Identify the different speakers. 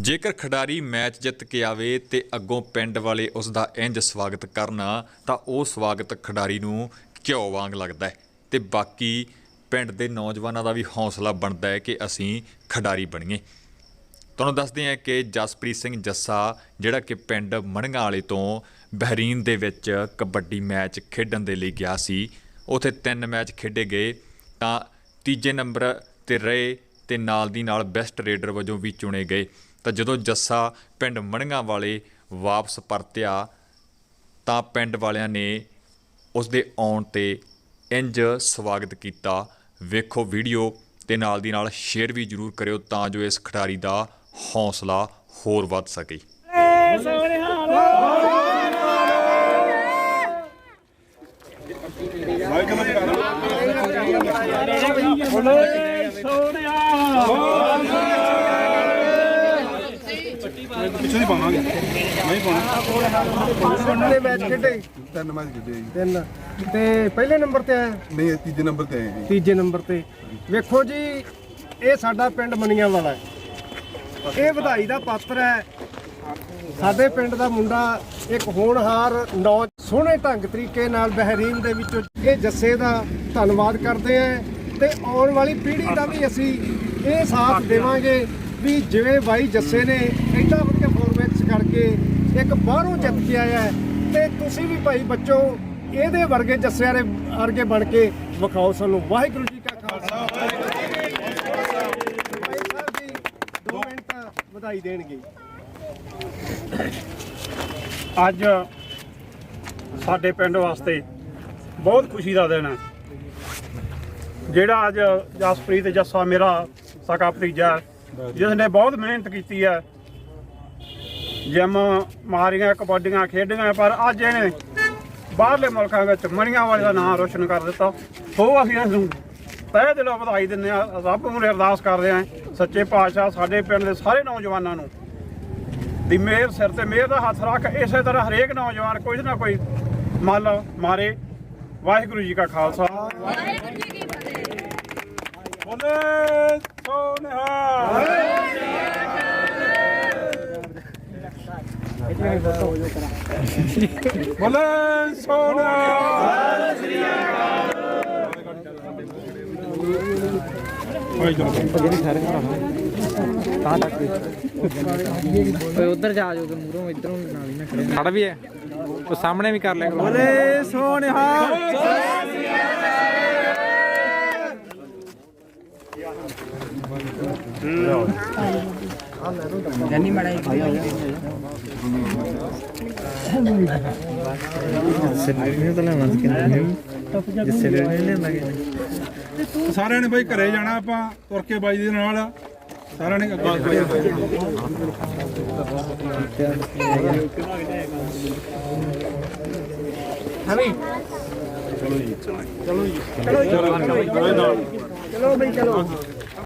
Speaker 1: ਜੇਕਰ ਖਿਡਾਰੀ ਮੈਚ ਜਿੱਤ ਕੇ ਆਵੇ ਤੇ ਅੱਗੋਂ ਪਿੰਡ ਵਾਲੇ ਉਸ ਦਾ ਇੰਜ ਸਵਾਗਤ ਕਰਨ, ਤਾਂ ਉਹ ਸਵਾਗਤ ਖਿਡਾਰੀ ਨੂੰ ਘਿਓ ਵਾਂਗ ਲੱਗਦਾ ਹੈ। ਤੇ ਬਾਕੀ ਪਿੰਡ ਦੇ ਨੌਜਵਾਨਾਂ ਦਾ ਵੀ ਹੌਸਲਾ ਬਣਦਾ ਹੈ ਕਿ ਅਸੀਂ ਖਿਡਾਰੀ ਬਣੀਏ। ਤੁਹਾਨੂੰ ਦੱਸਦੇ ਹਾਂ ਕਿ ਜਸਪ੍ਰੀਤ ਸਿੰਘ ਜੱਸਾ, ਜਿਹੜਾ ਕਿ ਪਿੰਡ ਮਣੀਆਂ ਵਾਲੇ ਤੋਂ ਬਹਿਰੀਨ ਦੇ ਵਿੱਚ ਕਬੱਡੀ ਮੈਚ ਖੇਡਣ ਦੇ ਲਈ ਗਿਆ ਸੀ, ਉਥੇ ਤਿੰਨ ਮੈਚ ਖੇਡੇ ਗਏ, ਤਾਂ ਤੀਜੇ ਨੰਬਰ ਤੇ ਰਹੇ ਤੇ ਨਾਲ ਦੀ ਨਾਲ ਬੈਸਟ ਰੇਡਰ ਵਜੋਂ ਵੀ ਚੁਣੇ ਗਏ। ਤਾਂ ਜਦੋਂ ਜੱਸਾ ਪਿੰਡ ਮਣੀਆਂ ਵਾਲੇ ਵਾਪਸ ਪਰਤਿਆ, ਤਾਂ ਪਿੰਡ ਵਾਲਿਆਂ ਨੇ ਉਸ ਦੇ ਆਉਣ ਤੇ ਇੰਜ ਸਵਾਗਤ ਕੀਤਾ। ਵੇਖੋ ਵੀਡੀਓ ਤੇ ਨਾਲ ਦੀ ਨਾਲ ਸ਼ੇਅਰ ਵੀ ਜਰੂਰ ਕਰਿਓ ਤਾਂ ਜੋ ਇਸ ਖਿਡਾਰੀ ਦਾ ਹੌਸਲਾ ਹੋਰ ਵੱਧ ਸਕੇ।
Speaker 2: ਪਿੱਛੇ ਨਹੀਂ ਪਾਵਾਂਗੇ ਨਹੀਂ ਪਾਉਣਾ।
Speaker 3: ਕਿੰਨੇ ਮੈਚ ਖੇਡੇ
Speaker 2: ਤਿੰਨ ਮੈਚ ਖੇਡੇ ਜੀ।
Speaker 3: ਤਿੰਨ। ਤੇ ਪਹਿਲੇ ਨੰਬਰ ਤੇ ਆਇਆ
Speaker 2: ਨਹੀਂ ਤੀਜੇ ਨੰਬਰ ਤੇ ਆਏ ਜੀ।
Speaker 3: ਤੀਜੇ ਨੰਬਰ ਤੇ। ਵੇਖੋ ਜੀ ਇਹ ਸਾਡਾ ਪਿੰਡ ਮਨੀਆਂ ਵਾਲਾ ਹੈ। ਇਹ ਵਧਾਈ ਦਾ ਪਾਤਰ ਹੈ। ਸਾਡੇ ਪਿੰਡ ਦਾ ਮੁੰਡਾ ਇੱਕ ਹੋਣਹਾਰ ਨੌ ਸੋਹਣੇ ਢੰਗ ਤਰੀਕੇ ਨਾਲ ਬਹਿਰੀਨ ਦੇ ਵਿੱਚੋਂ ਇਹ ਜੱਸੇ ਦਾ ਧੰਨਵਾਦ ਕਰਦੇ ਆ ਤੇ ਆਉਣ ਵਾਲੀ ਪੀੜ੍ਹੀ ਦਾ ਵੀ ਅਸੀਂ ਇਹ ਸਾਥ ਦੇਵਾਂਗੇ। ਵੀ ਜਿਵੇਂ ਬਾਈ ਜੱਸੇ ਨੇ ਐਡਾ ਵਧੀਆ ਫੋਰਮੈਕਸ ਕਰਕੇ ਇੱਕ ਬਾਹਰੋਂ ਜਿੱਤ ਕੇ ਆਇਆ ਹੈ, ਤੇ ਤੁਸੀਂ ਵੀ ਭਾਈ ਬੱਚੋ ਇਹਦੇ ਵਰਗੇ ਜੱਸਿਆਂ ਦੇ ਵਰਗੇ ਬਣ ਕੇ ਵਿਖਾਓ ਸਾਨੂੰ। ਵਾਹਿਗੁਰੂ ਜੀ ਕਾ ਖਾਲਸਾ। ਭਾਈ ਸਾਹਿਬ ਜੀ, ਦੋ ਮਿੰਟ ਵਧਾਈ ਦੇਣਗੇ।
Speaker 4: ਅੱਜ ਸਾਡੇ ਪਿੰਡ ਵਾਸਤੇ ਬਹੁਤ ਖੁਸ਼ੀ ਦਾ ਦਿਨ ਹੈ। ਜਿਹੜਾ ਅੱਜ ਜਸਪ੍ਰੀਤ ਜੱਸਾ ਮੇਰਾ ਸਕਾ ਭਤੀਜਾ ਜਿਸ ਨੇ ਬਹੁਤ ਮਿਹਨਤ ਕੀਤੀ ਹੈ ਜਿਮ ਮਾਰੀਆਂ, ਕਬੱਡੀਆਂ ਖੇਡੀਆਂ, ਪਰ ਅੱਜ ਇਹਨੇ ਬਾਹਰਲੇ ਮੁਲਕਾਂ ਵਿੱਚ ਮਣੀਆਂ ਵਾਲੇ ਦਾ ਨਾਮ ਰੋਸ਼ਨ ਕਰ ਦਿੱਤਾ। ਸੋ ਅਸੀਂ ਇਸ ਨੂੰ ਤਹਿ ਦਿਲੋਂ ਵਧਾਈ ਦਿੰਦੇ ਆ ਰੱਬ ਨੂੰ ਅਰਦਾਸ ਕਰਦੇ ਆ ਸੱਚੇ ਪਾਤਸ਼ਾਹ ਸਾਡੇ ਪਿੰਡ ਦੇ ਸਾਰੇ ਨੌਜਵਾਨਾਂ ਨੂੰ ਦੀ ਮਿਹਰ, ਸਿਰ ਤੇ ਮਿਹਰ ਦਾ ਹੱਥ ਰੱਖ, ਇਸੇ ਤਰ੍ਹਾਂ ਹਰੇਕ ਨੌਜਵਾਨ ਕੋਈ ਨਾ ਕੋਈ ਮੱਲ ਮਾਰੇ। ਵਾਹਿਗੁਰੂ ਜੀ ਕਾ ਖਾਲਸਾ। ਵਾਹਿਗੁਰੂ ਜੀ ਬੋਲੇ ਸੋਨਿਹਾ ਬੋਲੇ ਸੋਨਿਹਾ
Speaker 5: ਓਏ ਉਧਰ ਜਾ ਜਾਓਗੇ ਮੂਰੋਂ ਇਧਰੋਂ ਨਾਲ ਹੀ ਨਾ ਖੜੇ
Speaker 6: ਵੀ ਹੈ ਉਹ ਸਾਹਮਣੇ ਵੀ ਕਰ ਲਿਆ ਕਰੋ
Speaker 4: ਬੋਲੇ ਸੋਨਿਹਾ
Speaker 5: ਜੰਨੀ ਮੜਾਈ ਸਿਲਰ ਤਾਂ ਲੈਣਾ ਕਿੰਨੇ ਜਿਸ ਸਿਲਰ ਲੈਂਦਾ ਕਿ
Speaker 2: ਸਾਰਿਆਂ ਨੇ ਬਾਈ ਘਰੇ ਜਾਣਾ ਆਪਾਂ ਤੁਰ ਕੇ ਬਾਈ ਦੇ ਨਾਲ ਸਾਰਿਆਂ ਨੇ ਅੱਗੇ ਖੜੇ
Speaker 3: ਚਲੋ ਬਈ ਚਲੋ